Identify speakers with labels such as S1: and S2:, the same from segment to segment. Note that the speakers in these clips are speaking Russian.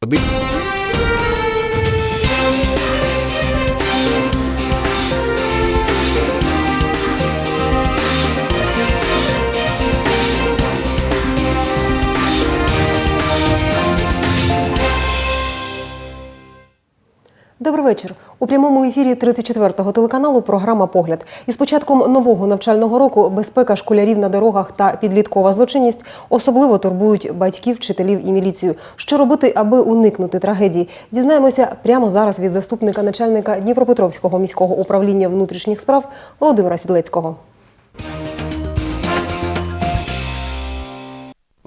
S1: Poder... Добрий вечір. У прямому ефірі 34-го телеканалу програма Погляд. Із початком нового навчального року безпека школярів на дорогах та підліткова злочинність особливо турбують батьків, вчителів і міліцію. Що робити, аби уникнути трагедії? Дізнаємося прямо зараз від заступника начальника Дніпропетровського міського управління внутрішніх справ Володимира Сідлецького.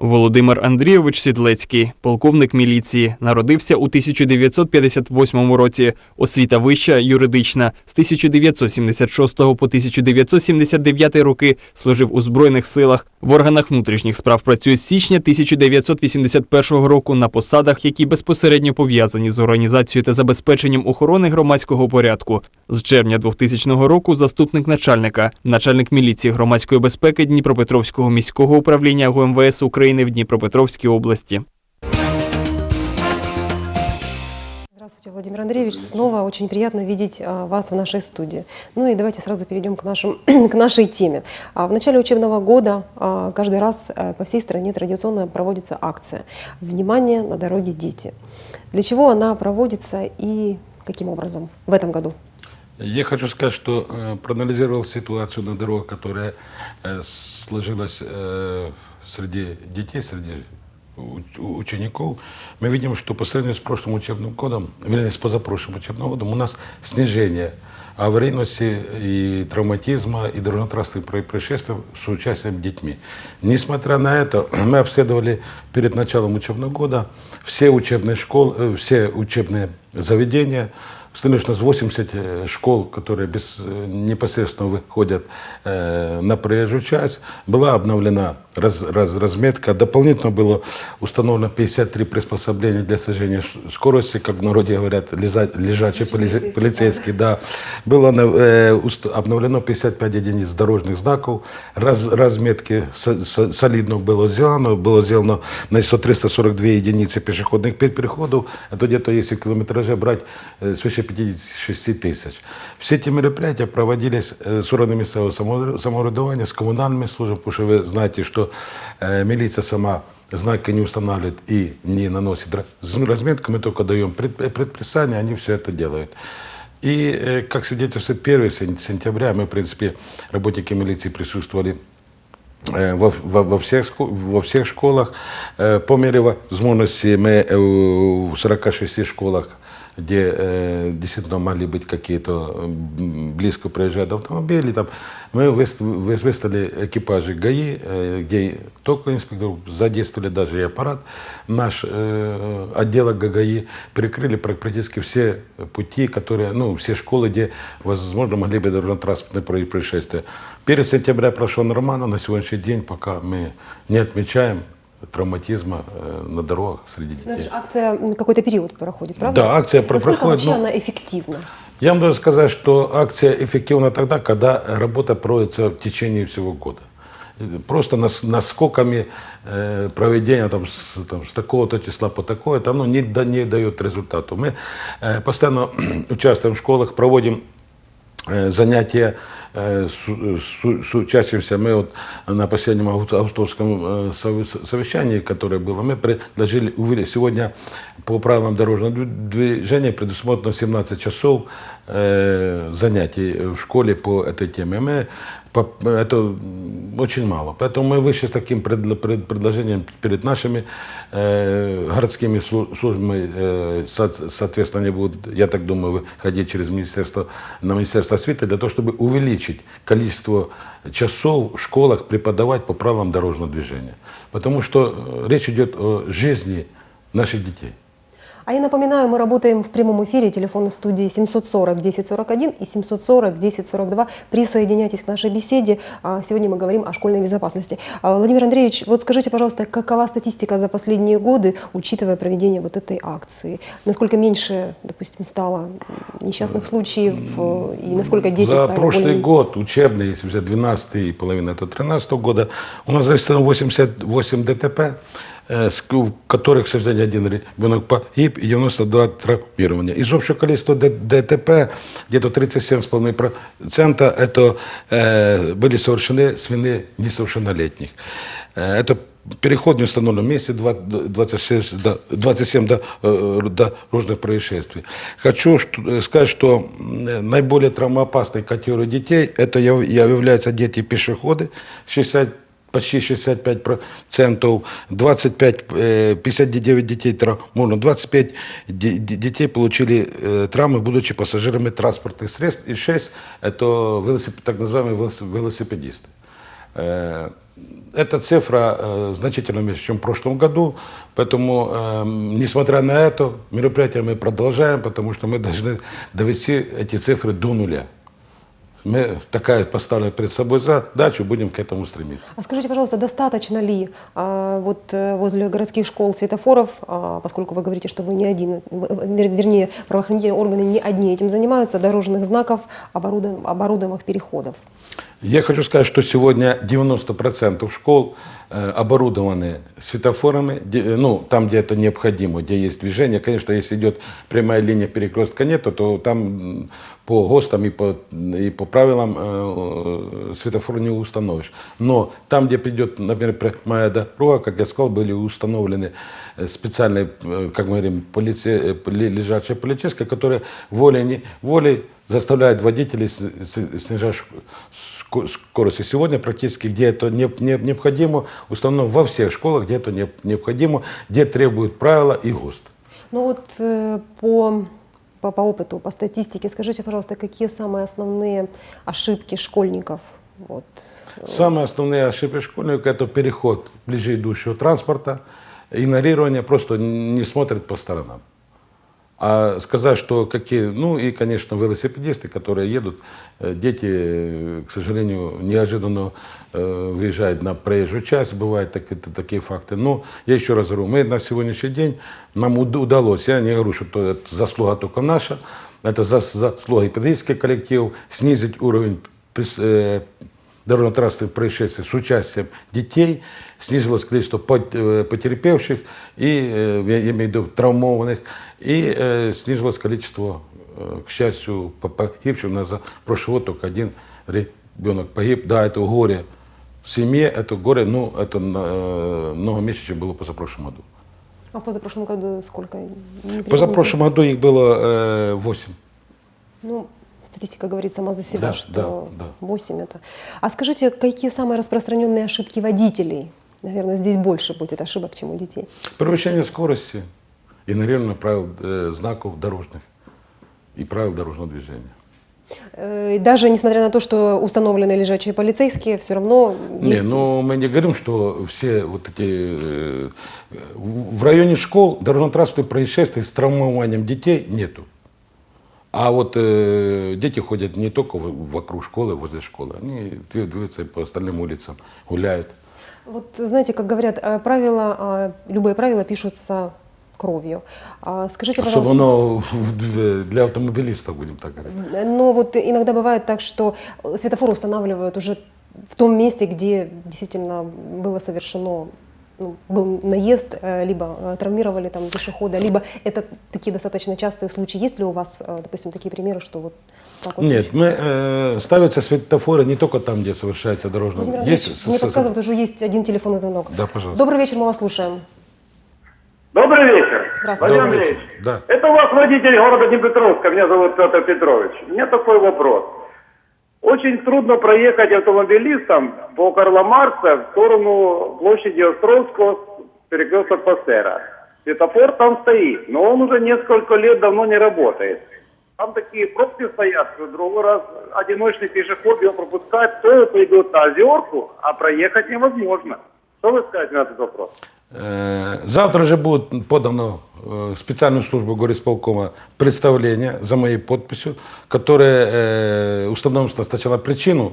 S2: Володимир Андрійович Сідлецький, полковник міліції, народився у 1958 році. Освіта вища, юридична. З 1976 по 1979 роки служив у Збройних силах. В органах внутрішніх справ працює з січня 1981 року на посадах, які безпосередньо пов'язані з організацією та забезпеченням охорони громадського порядку. З червня 2000 року заступник начальника, начальник міліції громадської безпеки Дніпропетровського міського управління ГУМВС України в Дніпропетровській області.
S1: Здравствуйте, Владимир Андреевич. Снова очень приятно видеть а, вас в нашей студии. Ну и давайте сразу перейдем к, нашим, к нашей теме. А, В начале учебного года а, каждый раз а, по всей стране традиционно проводится акция «Внимание на дороге, дети». Для чего она проводится и каким образом в этом году?
S3: Я хочу сказать, что э, проанализировал ситуацию на дорогах, которая э, сложилась э, среди детей, среди учеников. Мы видим, что по сравнению с прошлым учебным годом, вернее, с позапрошлым учебным годом, у нас снижение аварийности и травматизма, и дорожно-транспортных про- происшествий с участием детьми. Несмотря на это, мы обследовали перед началом учебного года все учебные школы, э, все учебные заведения, Что у нас 80 э, школ, которые без, э, непосредственно выходят э, на проезжую часть. Была обновлена раз, раз- разметка. Дополнительно было установлено 53 приспособления для снижения скорости, как в народе говорят, лежа- лежачий полице- полицейский. Да. Было э, уст- обновлено 55 единиц дорожных знаков. Раз, разметки со- со- солидно было сделано. Было сделано на 342 единицы пешеходных пе- переходов. Это где-то, если километраже брать, э, свыше 56 тысяч. Все эти мероприятия проводились э, с органами местного само- самоуправления, с коммунальными службами, потому что вы знаете, что э, милиция сама знаки не устанавливает и не наносит разметку, мы только даем пред- предписание, они все это делают. И, э, как свидетельствует 1 сен- сентября, мы, в принципе, работники милиции присутствовали во, во, во, всех, во всех школах. По мере возможности мы в 46 школах, где э, действительно могли быть какие-то близко проезжают автомобили, там, мы выс- выс- выставили экипажи ГАИ, э, где только инспектор задействовали даже и аппарат. Наш э, отдел ГАИ прикрыли практически все пути, которые, ну, все школы, где, возможно, могли быть дорожно-транспортные про- происшествия. Перед сентября прошло нормально, на сегодняшний день пока мы не отмечаем травматизма э, на дорогах среди
S1: Ну,
S3: детей.
S1: же акция какой-то период проходит, правда?
S3: Да, акция
S1: Насколько
S3: проходит,
S1: вообще
S3: ну,
S1: она эффективна?
S3: Я вам должен сказать, что акция эффективна тогда, когда работа проводится в течение всего года. Просто нас, наскоками э, проведения там, с, там, с такого-то числа по такое, это оно не, да- не дает результату. Мы э, постоянно участвуем в школах, проводим э, занятия с, с- с учащимся. Мы вот на последнем авгу- августовском совещании, которое было, мы предложили. Сегодня по правилам дорожного движ- движения предусмотрено 17 часов занятий в школе по этой теме. Мы это очень мало. Поэтому мы вышли с таким предло- пред- предложением перед нашими э, городскими слу- службами. э, со- соответственно, они будут, я так думаю, выходить через министерство, на Министерство освиты для того, чтобы увеличить количество часов в школах преподавать по правилам дорожного движения. Потому что э, речь идет о жизни наших детей.
S1: А я напоминаю, мы работаем в прямом эфире. Телефон в студии 740 1041 и 740 1042. Присоединяйтесь к нашей беседе. А, Сегодня мы говорим о школьной безопасности. А, Владимир Андреевич, вот скажите, пожалуйста, какова статистика за последние годы, учитывая проведение вот этой акции? Насколько меньше, допустим, стало несчастных случаев э, и насколько дети
S3: За
S1: стали
S3: прошлый
S1: более-
S3: год, учебный, если взять 12 и половина, это 13 года, у нас зарегистрировано 88 ДТП. Э, с- у которых, к сожалению, один ребенок погиб и 92 травмирования. Из общего количества ДТП где-то 37,5% это э, были совершены с вины несовершеннолетних. Э, это переход в неустановленном месте, два- 26, да, 27 да, э, дорожных происшествий. Хочу э, сказать, что наиболее травмоопасной категорией детей это яв- являются дети-пешеходы, 60 почти 65%, 25, э, 59 детей травмировано, 25 де- де- детей получили э, травмы, будучи пассажирами транспортных средств, и 6 это велосип- так называемые велос- велосипедисты. Э, Эта цифра э, значительно меньше, чем в прошлом году, поэтому, несмотря на это, мероприятие мы продолжаем, потому что мы должны довести эти цифры до нуля. Мы такая поставили перед собой задачу, будем к этому стремиться.
S1: А скажите, пожалуйста, достаточно ли а, вот э, возле городских школ светофоров, а, поскольку вы говорите, что вы не один, вер- вернее, правоохранительные органы не одни этим занимаются, дорожных знаков, оборудов- оборудованных переходов?
S3: Я хочу сказать, что сегодня 90% школ э, оборудованы светофорами, э, ну, там, где это необходимо, где есть движение. Конечно, если идет прямая линия перекрестка нету, то там по ГОСТам и по, и по правилам э, светофор не установишь. Но там, где придет, например, прямая дорога, как я сказал, были установлены специальные, как мы говорим, полиция, поли- лежачие полицейские, которые волей, не, волей заставляет водителей снижать скорость. И сегодня практически, где это не- не- необходимо, установлено во всех школах, где это не- необходимо, где требуют правила и ГОСТ.
S1: Ну вот э, по, по, по опыту, по статистике, скажите, пожалуйста, какие самые основные ошибки школьников? Вот.
S3: Самые основные ошибки школьника – это переход ближе идущего транспорта, игнорирование, просто не смотрят по сторонам. А сказать, что какие, ну и, конечно, велосипедисты, которые едут, э, дети, э, к сожалению, неожиданно э, выезжают на проезжую часть, бывают так- такие факты. Но я еще раз говорю, мы на сегодняшний день, нам уд- удалось, я не говорю, что то- это заслуга только наша, это зас- заслуга и педагогических коллективов, снизить уровень дорожно-транспортных происшествий с участием детей, снизилось количество э, потерпевших и, э, я имею в виду, травмованных, и э, снизилось количество, э, к счастью, по- погибших. У нас за прошлый год только один ребенок погиб. Да, это горе в семье, это горе, но это э, много меньше, чем было в позапрошлом году.
S1: А в позапрошлом году сколько?
S3: В позапрошлом году их было 8.
S1: Ну, статистика говорит сама за себя,
S3: Да,
S1: что
S3: да, да.
S1: 8 это. А скажите, какие самые распространенные ошибки водителей? Наверное, здесь больше будет ошибок, чем у детей.
S3: Превышение скорости, игнорирование правил э, знаков дорожных и правил дорожного движения.
S1: Э, и Даже несмотря на то, что установлены лежачие полицейские, все равно
S3: Не,
S1: есть...
S3: ну мы не говорим, что все вот эти... э, в районе школ дорожно-транспортных происшествий с травмованием детей нету. А вот э, дети ходят не только вокруг школы, возле школы, они двигаются по остальным улицам, гуляют.
S1: Вот знаете, как говорят, э, правила, а, любые правила пишутся кровью. А Скажите, пожалуйста,
S3: Особенно в- для автомобилистов, будем так говорить.
S1: но вот иногда бывает так, что светофор устанавливают уже в том месте, где действительно было совершено ну, был наезд, э, либо э, травмировали там пешехода, либо это такие достаточно частые случаи. Есть ли у вас, э, допустим, такие примеры, что вот так вот
S3: Нет, мы, э, ставятся светофоры не только там, где совершается дорожное
S1: Владимир
S3: Есть с-
S1: мне
S3: с-
S1: подсказывают, уже есть один телефонный звонок.
S3: Да, пожалуйста.
S1: Добрый вечер, мы вас слушаем.
S4: Добрый вечер.
S1: Здравствуйте.
S4: Владимир
S3: Добрый
S4: Андреевич,
S3: вечер. Да.
S4: это у вас водитель города Днепропетровска, меня зовут Петр Петрович. У меня такой вопрос. Очень трудно проехать автомобилистам по Карла Маркса в сторону площади Островского, перекресток Пастера. Светофор там стоит, но он уже несколько лет давно не работает. Там такие пробки стоят, что другой раз одиночный пешеход его пропускает, то пойдет на озерку, а проехать невозможно. Что вы скажете на этот вопрос?
S3: Э, Завтра же будет подано э, в специальную службу горисполкома представление за моей подписью, которое э, установит сначала причину,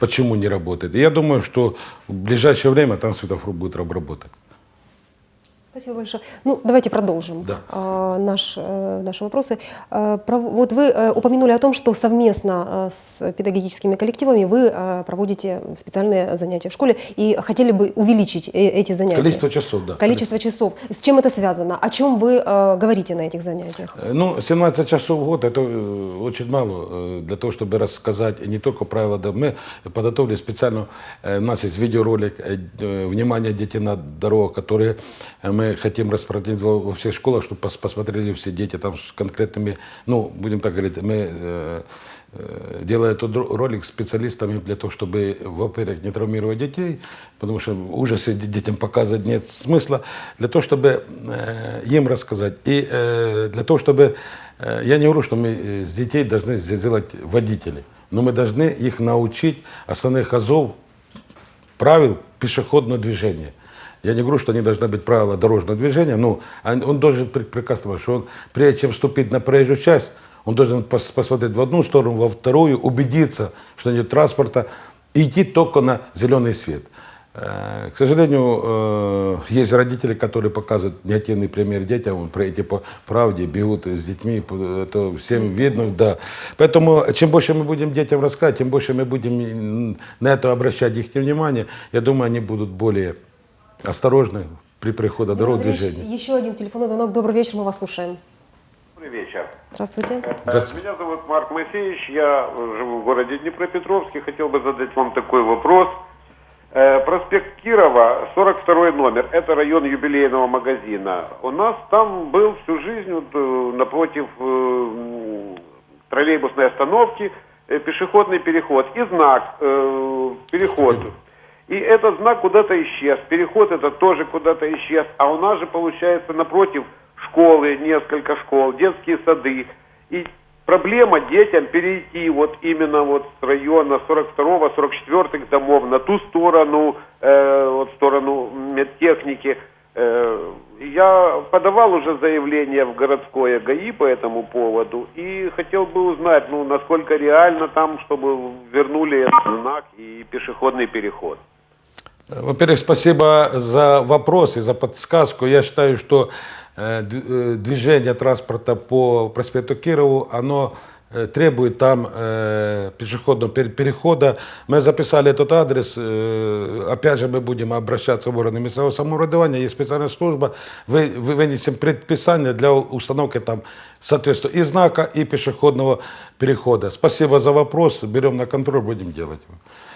S3: почему не работает. И я думаю, что в ближайшее время там светофор будет обработан.
S1: Спасибо большое. Ну, давайте продолжим
S3: Да.
S1: а, наш, э, наши вопросы. А, про- вот вы э, упомянули о том, что совместно э, с педагогическими коллективами вы э, проводите специальные занятия в школе и хотели бы увеличить эти занятия.
S3: Количество часов, да.
S1: Количество часов. С чем это связано? О чем вы э, говорите на этих занятиях?
S3: Ну, 17 часов в год это очень мало для того, чтобы рассказать не только правила. да, Мы подготовили специально, у нас есть видеоролик «Внимание, дети на дорогах», который э, хотим распространить во, всех школах, чтобы пос- посмотрели все дети там с конкретными, ну, будем так говорить, мы э, э, этот ро- ролик специалистами для того, чтобы, во-первых, не травмировать детей, потому что ужасы де- детям показывать нет смысла, для того, чтобы э, им рассказать. И э, для того, чтобы... э, я не говорю, что мы э, с детей должны сделать водителей, но мы должны их научить основных азов правил пешеходного движения. Я не говорю, что они должны быть правила дорожного движения, но он должен пр- прекрасно понимать, что он, прежде чем вступить на проезжую часть, он должен пос- посмотреть в одну сторону, во вторую, убедиться, что нет транспорта, и идти только на зеленый свет. Э, К сожалению, э, есть родители, которые показывают негативный пример детям, эти по правде бегут с детьми, это всем видно, да. Поэтому чем больше мы будем детям рассказывать, тем больше мы будем на это обращать их внимание, я думаю, они будут более осторожны при приходе дорог движения.
S1: Еще один телефонный звонок. Добрый вечер, мы вас слушаем.
S5: Добрый вечер.
S1: Здравствуйте.
S3: Здравствуйте.
S5: Меня зовут Марк Моисеевич, я э, живу в городе Днепропетровске. Хотел бы задать вам такой вопрос. Э, Проспект Кирова, 42 номер, это район юбилейного магазина. У нас там был всю жизнь вот, э, напротив э, троллейбусной остановки э, пешеходный переход и знак э, переход. И этот знак куда-то исчез, переход это тоже куда-то исчез. А у нас же получается напротив школы, несколько школ, детские сады. И проблема детям перейти вот именно вот с района 42-го, 44-х домов на ту сторону, э, вот сторону медтехники. Э, я подавал уже заявление в городское ГАИ по этому поводу и хотел бы узнать, ну, насколько реально там, чтобы вернули этот знак и пешеходный переход.
S3: Во-первых, спасибо за вопрос и за подсказку. Я считаю, что э, э, движение транспорта по проспекту Кирову, оно э, требует там э, пешеходного пер- перехода. Мы записали этот адрес. э, опять же, мы будем обращаться в органы местного самоуправления. Есть специальная служба. Вы, вы вынесем предписание для установки там, соответственно, и знака, и пешеходного перехода. Спасибо за вопрос. Берем на контроль, будем делать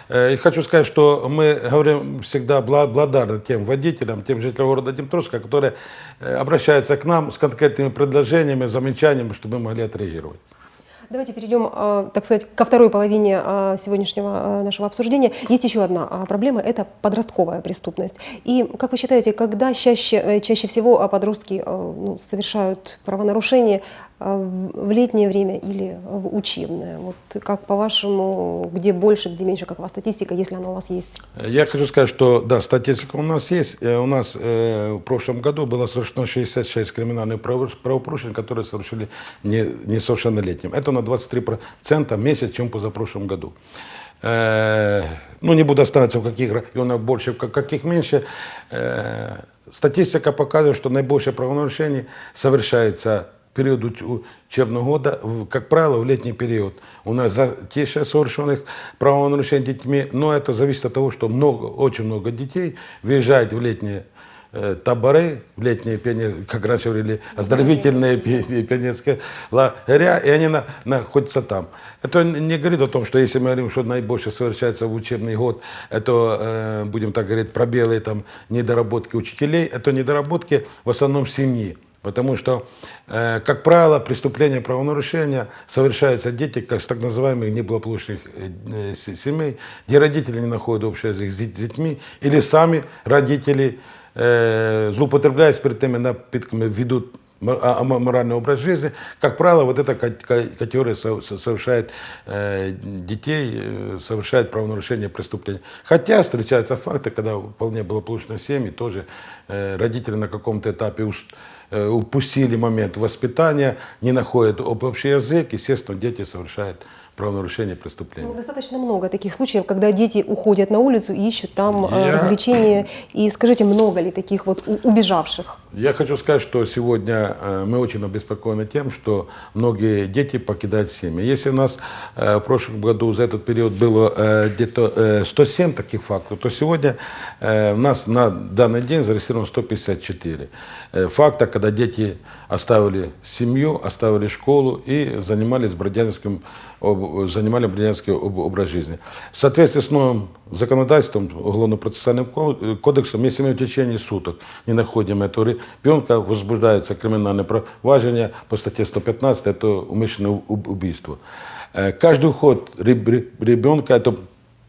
S3: И хочу сказать, что мы говорим всегда бла- благодарны тем водителям, тем жителям города Днепровска, которые э, обращаются к нам с конкретными предложениями, замечаниями, чтобы мы могли отреагировать.
S1: Давайте перейдем, э, так сказать, ко второй половине э, сегодняшнего э, нашего обсуждения. Есть еще одна э, проблема – это подростковая преступность. И как вы считаете, когда чаще, э, чаще всего э, подростки э, ну, совершают правонарушения э, в в летнее время или в учебное? Вот как по-вашему, где больше, где меньше, какова статистика, если она у вас есть?
S3: Я хочу сказать, что да, статистика у нас есть. Э, У нас э, в прошлом году было совершено 66 криминальных право- правопорушений, которые совершили не, несовершеннолетним. Это на 23% меньше, чем позапрошлом году. Э, ну, не буду останавливаться, в каких районах больше, в каких меньше. Э, статистика показывает, что наибольшее правонарушений совершается период уч- учебного года, как правило, в летний период. У нас затише совершенных правонарушений детьми, но это зависит от того, что много, очень много детей выезжает в летние э, таборы, в летние, пионер- как раньше говорили, оздоровительные пи- пи- пионерские лагеря, и они на- находятся там. Это не говорит о том, что если мы говорим, что наибольше совершается в учебный год, это, э, будем так говорить, пробелы, там, недоработки учителей, это недоработки в основном семьи. Потому что, э, как правило, преступления правонарушения совершаются дети как с так называемых неблагополучных э, с- семей, где родители не находят общий язык с дет- с детьми, или сами родители э, злоупотребляют спиртными напитками, ведут а- аморальный образ жизни. Как правило, вот эта кат- ка- категория со- со- совершает э, детей, э, совершает правонарушение преступления. Хотя встречаются факты, когда вполне благополучные семьи тоже э, родители на каком-то этапе ус- упустили момент воспитания, не находят об- общий язык, естественно, дети совершают правонарушения преступления.
S1: Ну, достаточно много таких случаев, когда дети уходят на улицу и ищут там э,
S3: Я-
S1: развлечения. И скажите, много ли таких вот убежавших?
S3: Я хочу сказать, что сегодня э, мы очень обеспокоены тем, что многие дети покидают семьи. Если у нас э, в прошлом году за этот период было где-то э, 107 таких фактов, то сегодня у нас на данный день зарегистрировано 154 э, факта, когда дети оставили семью, оставили школу и занимались бродяжеским, занимали бродяжеский об- образ жизни. В соответствии с новым законодательством, уголовно-процессуальным ко- э, кодексом, если мы в течение суток не находим этого ребенка, возбуждается криминальное проваджение по статье 115, это умышленное уб- убийство. Э, Каждый уход реб- реб- ребенка, это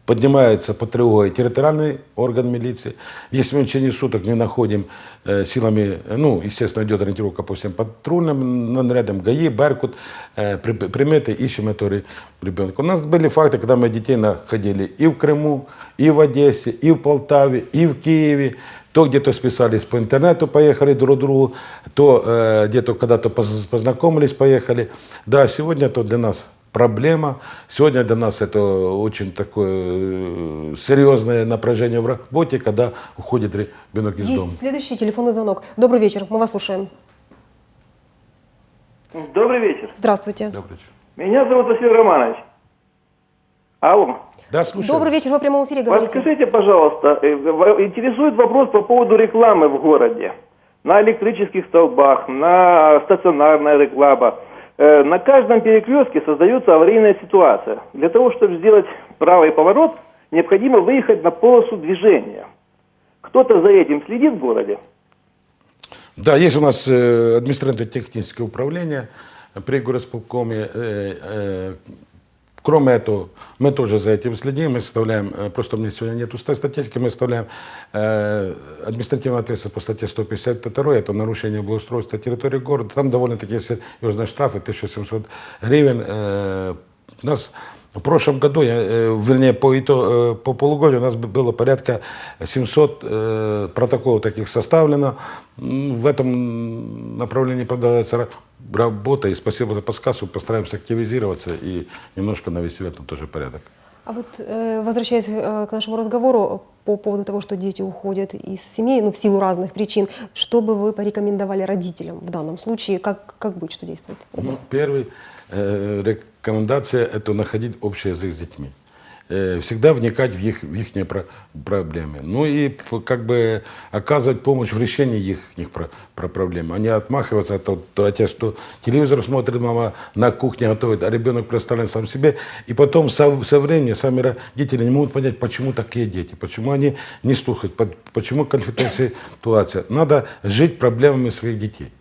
S3: поднимается по тревоге территориальный орган милиции. Если мы в течение суток не находим э, силами, э, ну, естественно, идет ориентировка по всем патрульным нарядам, ГАИ, Беркут, э, при- приметы, ищем этого ребенка. У нас были факты, когда мы детей находили и в Крыму, и в Одессе, и в Полтаве, и в Киеве. То где-то списались по интернету, поехали друг к другу, то э, где-то когда-то поз- познакомились, поехали. Да, сегодня это для нас проблема. Сегодня для нас это очень такое э, серьезное напряжение в работе, когда уходит ребенок из дома.
S1: Есть следующий телефонный звонок. Добрый вечер, мы вас слушаем.
S6: Добрый вечер.
S1: Здравствуйте.
S3: Добрый вечер.
S6: Меня зовут Василий Романович. Алло.
S3: Да, слушай.
S1: Добрый вечер, вы в прямом эфире говорите.
S6: Подскажите, пожалуйста, э, в- интересует вопрос по поводу рекламы в городе. На электрических столбах, на стационарная реклама. Э, На каждом перекрестке создается аварийная ситуация. Для того, чтобы сделать правый поворот, необходимо выехать на полосу движения. Кто-то за этим следит в городе?
S3: Да, есть у нас э, административно-техническое управление при горосполкоме. Э, э, кроме этого, мы тоже за этим следим. Мы составляем, э, просто у меня сегодня нету ста- статистики, мы составляем э, административную ответственность по статье 152, это нарушение благоустройства территории города. Там довольно-таки серьезные штрафы, 1700 гривен. Э, у нас в прошлом году, я, э, вернее, по, ито- э, по полугодию у нас было порядка 700 э, протоколов таких составлено. В этом направлении продолжается ра- работа. И спасибо за подсказку. Постараемся активизироваться и немножко навести в этом тоже порядок.
S1: А вот э, возвращаясь э, к нашему разговору по поводу того, что дети уходят из семей, ну, в силу разных причин, что бы вы порекомендовали родителям в данном случае? Как, как быть, что действовать?
S3: Ну, первый э, рекомендация – это находить общий язык с детьми. Э, всегда вникать в их, в их про- проблемы. Ну и как бы оказывать помощь в решении их, их про, про проблем. А не отмахиваться от, тех, что телевизор смотрит, мама на кухне готовит, а ребенок представлен сам себе. И потом со, со временем сами родители не могут понять, почему такие дети, почему они не слушают, по- почему конфликтная ситуация. Надо жить проблемами своих детей.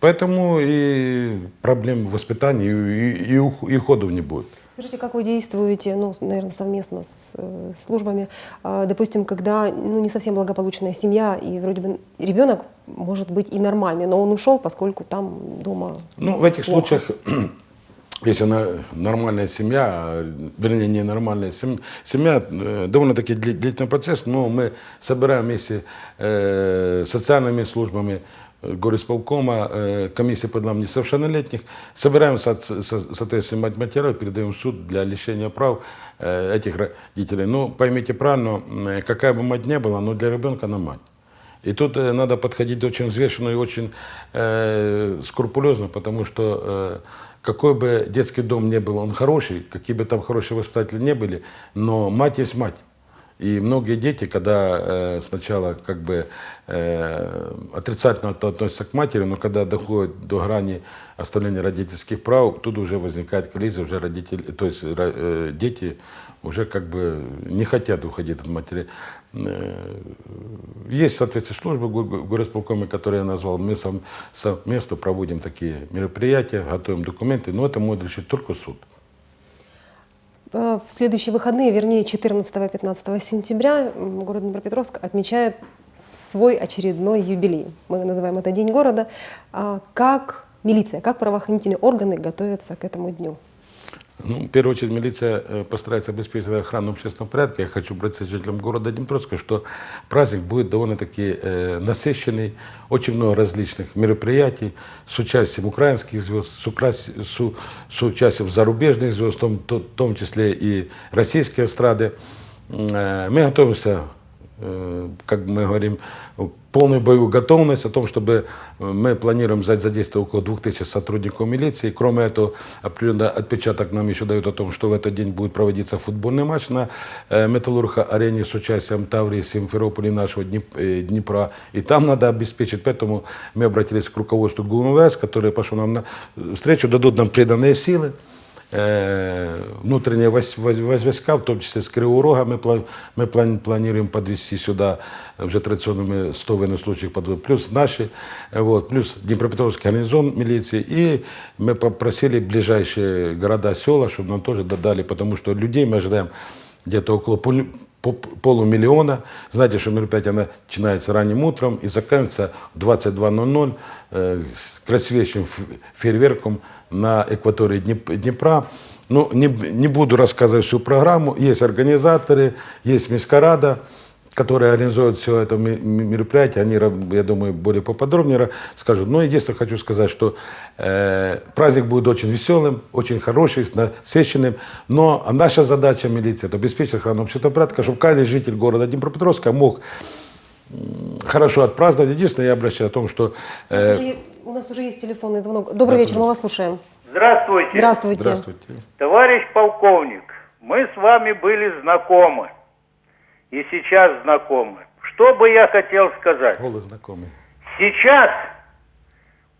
S3: Поэтому и проблем в воспитании, и, и, и уходов не будет.
S1: Скажите, как вы действуете, ну, наверное, совместно с э, службами, а, допустим, когда ну, не совсем благополучная семья, и вроде бы ребенок может быть и нормальный, но он ушел, поскольку там дома
S3: Ну, в этих
S1: плохо.
S3: случаях, если она нормальная семья, а, вернее, ненормальная сем- семья, э, довольно-таки дли- длительный процесс, но мы собираем вместе э, социальными службами, э, горисполкома, э, комиссии по делам несовершеннолетних, собираем со- со- соответствующий мат- материал, передаем в суд для лишения прав э, этих родителей. Ну, поймите правильно, м, какая бы мать не была, но для ребенка она мать. И тут э, надо подходить очень взвешенно и очень э, скрупулезно, потому что э, какой бы детский дом ни был, он хороший, какие бы там хорошие воспитатели не были, но мать есть мать. И многие дети, когда э, сначала как бы э, отрицательно от- относятся к матери, но когда доходит до грани оставления родительских прав, тут уже возникает кризис, уже родители, то есть э, дети уже как бы не хотят уходить от матери. Э, есть соответствующие службы го- го- горосполкома, которые я назвал. Мы совместно проводим такие мероприятия, готовим документы, но это может решить только суд.
S1: Э, В следующие выходные, вернее 14-15 сентября, город Днепропетровск отмечает свой очередной юбилей. Мы называем это День города. А Как милиция, как правоохранительные органы готовятся к этому дню?
S3: Ну, в первую очередь, милиция э, постарается обеспечить охрану общественного порядка. Я хочу обратиться к жителям города Днепровска, что праздник будет довольно-таки э, насыщенный, очень много различных мероприятий с участием украинских звезд, с, украс- с, с участием зарубежных звезд, в том, то- в том числе и российской эстрады. Э, Мы готовимся как мы говорим, полную боевую готовность о том, чтобы э, мы планируем задействовать около 2000 сотрудников милиции. Кроме этого, определенный отпечаток нам еще дают о том, что в этот день будет проводиться футбольный матч на э, Металлурга-арене с участием Таврии, Симферополя и нашего Днеп- э, Днепра. И там надо обеспечить. Поэтому мы обратились к руководству ГУМВС, которые пошло нам на встречу, дадут нам преданные силы э, внутренние войс- войс- войс- войска, в том числе с Кривого мы, мы плани- планируем подвести сюда уже традиционными 100 военнослужащих, плюс наши, вот, плюс Днепропетровский гарнизон милиции. И мы попросили ближайшие города, села, чтобы нам тоже додали, потому что людей мы ожидаем где-то около полумиллиона. Знаете, что мероприятие начинается ранним утром и заканчивается в 22.00 э, с красивейшим фейерверком на экватории Днеп- Днепра. Ну, не, не буду рассказывать всю программу. Есть организаторы, есть Мискарада, которые организуют все это ме- ме- мероприятие. Они, я думаю, более поподробнее скажут. Но единственное хочу сказать, что э, праздник будет очень веселым, очень хороший, насыщенным. Но наша задача милиции – это обеспечить охрану общественного порядка, чтобы каждый житель города Днепропетровска мог хорошо отпраздновать. Единственное, я обращаюсь о том, что
S1: У нас
S3: э,
S1: уже У нас уже есть телефонный звонок. Добрый вечер, мы вас слушаем.
S4: Здравствуйте.
S1: Здравствуйте.
S3: здравствуйте.
S4: Товарищ полковник, мы с вами были знакомы. И сейчас знакомы. Что бы я хотел сказать?
S3: Голос знакомый.
S4: Сейчас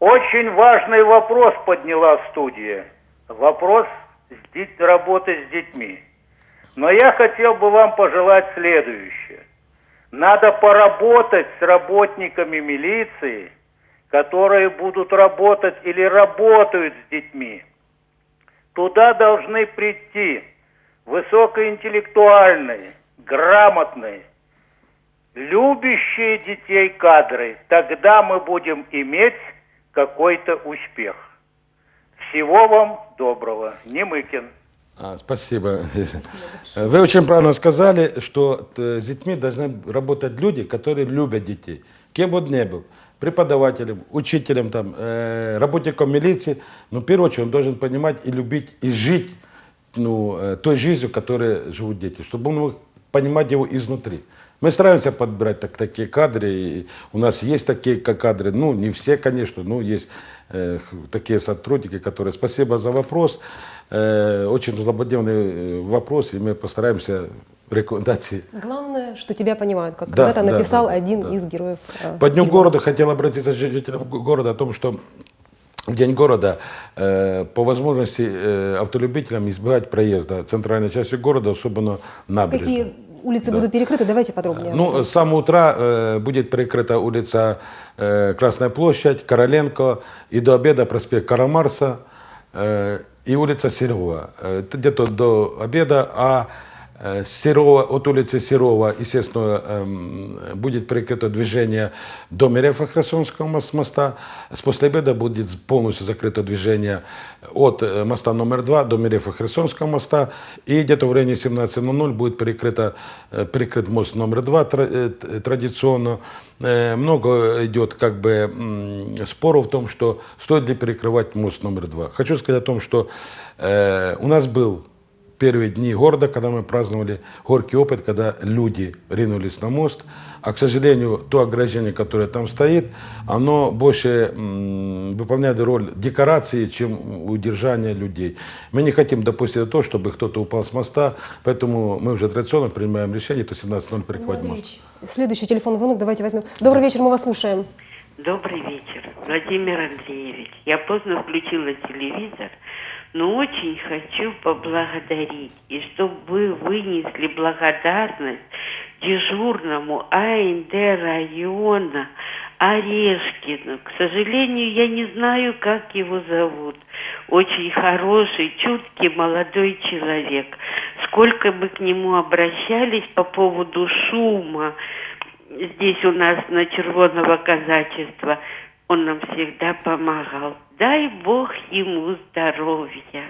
S4: очень важный вопрос подняла студия. Вопрос с работы с детьми. Но я хотел бы вам пожелать следующее. Надо поработать с работниками милиции, которые будут работать или работают с детьми. Туда должны прийти высокоинтеллектуальные, грамотные, любящие детей кадры, тогда мы будем иметь какой-то успех. Всего вам доброго. Немыкин.
S3: А, спасибо. Вы очень правильно сказали, что э, с детьми должны работать люди, которые любят детей. Кем бы он ни был, преподавателем, учителем, там, э, работником милиции, но в первую очередь он должен понимать и любить, и жить ну, э, той жизнью, которой живут дети, чтобы он мог понимать его изнутри. Мы стараемся подбирать так, такие кадры, и у нас есть такие ка- кадры, ну, не все, конечно, но есть э, такие сотрудники, которые... Спасибо за вопрос, Э, очень злободневный э, вопрос, и мы постараемся рекомендации
S1: Главное, что тебя понимают, как
S3: Да,
S1: когда-то
S3: да,
S1: написал
S3: да,
S1: один
S3: да.
S1: из героев. э,
S3: По Дню
S1: фильма.
S3: города хотел обратиться к жителям го- города о том, что в День города э, по возможности э, автолюбителям избегать проезда центральной частью города, особенно набережной.
S1: Какие улицы
S3: Да.
S1: будут перекрыты? Давайте подробнее. об
S3: Ну, с самого утра э, будет перекрыта улица э, Красная площадь, Короленко и до обеда проспект Карамарса э, и улица Серова. Э, где-то до обеда, а Серова, от улицы Серова, естественно, эм, будет перекрыто движение до Мерефа Херсонского мос- моста. С после обеда будет полностью закрыто движение от э, моста номер 2 до Мерефа Херсонского моста. И где-то в районе 17.00 будет перекрыто, э, перекрыт мост номер 2 тра- э, традиционно. Много идет как бы споров в том, что стоит ли перекрывать мост номер 2. Хочу сказать о том, что у нас был первые дни города, когда мы праздновали горький опыт, когда люди ринулись на мост. А, к сожалению, то ограждение, которое там стоит, оно больше выполняет роль декорации, чем удержания людей. Мы не хотим допустить то, чтобы кто-то упал с моста, поэтому мы уже традиционно принимаем решение, то 17.00 перекрывать мост.
S1: Следующий телефонный звонок давайте возьмем. Добрый вечер, мы вас слушаем.
S7: Добрый вечер, Владимир Андреевич. Я поздно включила телевизор, но очень хочу поблагодарить, и чтобы вы вынесли благодарность дежурному АНД района Орешкину. К сожалению, я не знаю, как его зовут. Очень хороший, чуткий молодой человек. Сколько мы к нему обращались по поводу шума, здесь у нас на Червоного казачества, он нам всегда помогал. Дай Бог ему здоровья.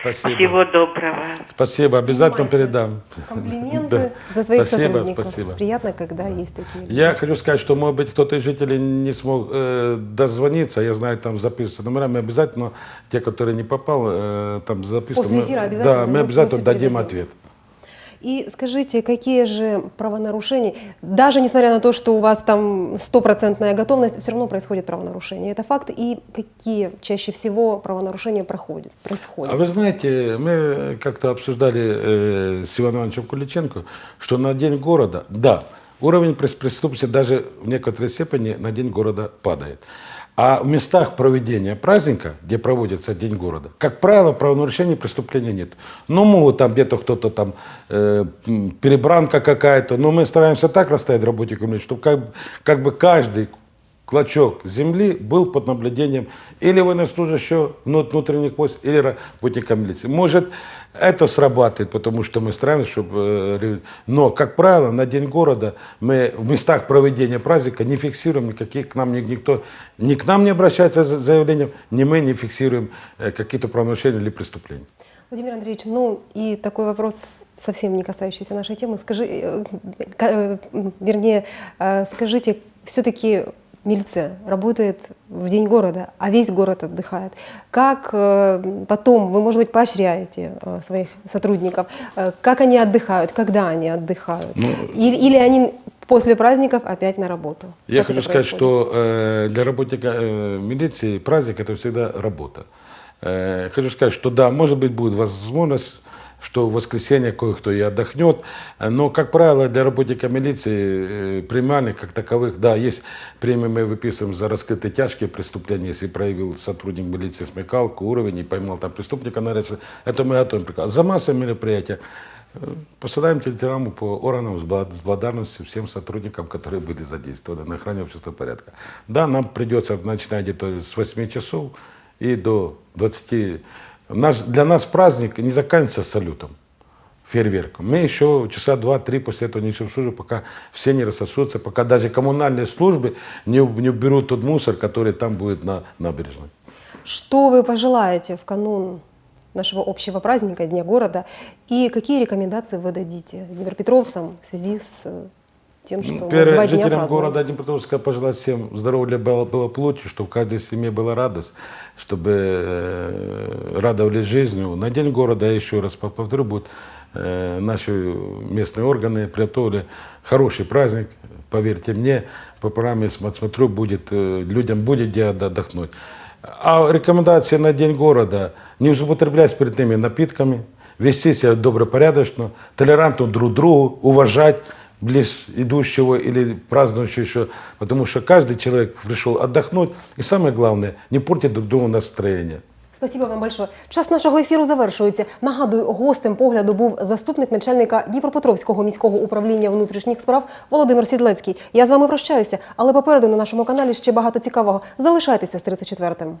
S3: Спасибо.
S7: Всего доброго.
S3: Спасибо, обязательно
S1: Понимаете,
S3: передам.
S1: Комплименты
S3: Да.
S1: за своих
S3: спасибо,
S1: сотрудников.
S3: Спасибо.
S1: Приятно, когда есть такие люди.
S3: Я хочу сказать, что, может быть, кто-то из жителей не смог э, дозвониться. Я знаю, там записываются номера. Мы обязательно, те, которые не попал, э, там записывают.
S1: После
S3: Мы-
S1: эфира обязательно
S3: Да, мы
S1: мы
S3: обязательно дадим
S1: передадим.
S3: ответ.
S1: И скажите, какие же правонарушения, даже несмотря на то, что у вас там стопроцентная готовность, все равно происходит правонарушение. Это факт. И какие чаще всего правонарушения проходят, происходят?
S3: А вы знаете, мы как-то обсуждали э, с Иваном Ивановичем Куличенко, что на День города, да, уровень прес- преступности даже в некоторой степени на День города падает. А в местах проведения праздника, где проводится День города, как правило, правонарушений преступления нет. Ну, могут там где-то кто-то там, э, перебранка какая-то, но мы стараемся так расставить работникам, чтобы как, как бы каждый клочок земли был под наблюдением или военнослужащего внут- внутренних войск, или работника милиции. Может, это срабатывает, потому что мы стараемся, чтобы... э, Но, как правило, на День города мы в местах проведения праздника не фиксируем никаких, к нам ни- никто, ни к нам не обращается за заявлением, ни мы не фиксируем э, какие-то правонарушения или преступления.
S1: Владимир Андреевич, ну и такой вопрос, совсем не касающийся нашей темы. Скажи, э, вернее, скажите, все-таки милиция работает в день города, а весь город отдыхает. Как э, потом вы, может быть, поощряете э, своих сотрудников? Э, Как они отдыхают? Когда они отдыхают?
S3: Ну,
S1: или, или они после праздников опять на работу?
S3: Я
S1: Как
S3: хочу сказать, что э, для работника э, милиции праздник это всегда работа. Э, хочу сказать, что да, может быть, будет возможность, что в воскресенье кое-кто и отдохнет, но, как правило, для работника милиции э, премиальных как таковых, да, есть премии мы выписываем за раскрытые тяжкие преступления, если проявил сотрудник милиции смекалку, уровень и поймал там преступника на рельсе, это мы готовим приказ. За массовые мероприятия э, посылаем телеграмму по органам с бла- с благодарностью всем сотрудникам, которые были задействованы на охране общественного порядка. Да, нам придется начинать где-то с 8 часов и до 20. Наш, для нас праздник не заканчивается салютом, фейерверком. Мы еще часа два-три после этого несем службу, пока все не рассосутся, пока даже коммунальные службы не, не уберут тот мусор, который там будет на набережной.
S1: Что вы пожелаете в канун нашего общего праздника, Дня города, и какие рекомендации вы дадите днепропетровцам в связи с э, тем, что
S3: Ну, Первое,
S1: два дня
S3: жителям
S1: празднуем?
S3: города Днепропетровска пожелать всем здоровья было, было плоти, чтобы в каждой семье была радость, чтобы э, радовались жизнью. На День города, я еще раз повторю, будут э, наши местные органы приготовили хороший праздник, поверьте мне, по программе см- смотрю, будет, э, людям будет где отдохнуть. А рекомендации на День города – не злоупотреблять спиртными напитками, вести себя добропорядочно, толерантно друг другу, уважать близ идущего или празднующего, потому что каждый человек пришел отдохнуть, и самое главное, не портить друг другу настроение.
S1: Спасибо вам большое. Час нашого ефіру завершується. Нагадую, гостем погляду був заступник начальника Дніпропетровського міського управління внутрішніх справ Володимир Сідлецький. Я з вами прощаюся, але попереду на нашому каналі ще багато цікавого. Залишайтеся з 34-м.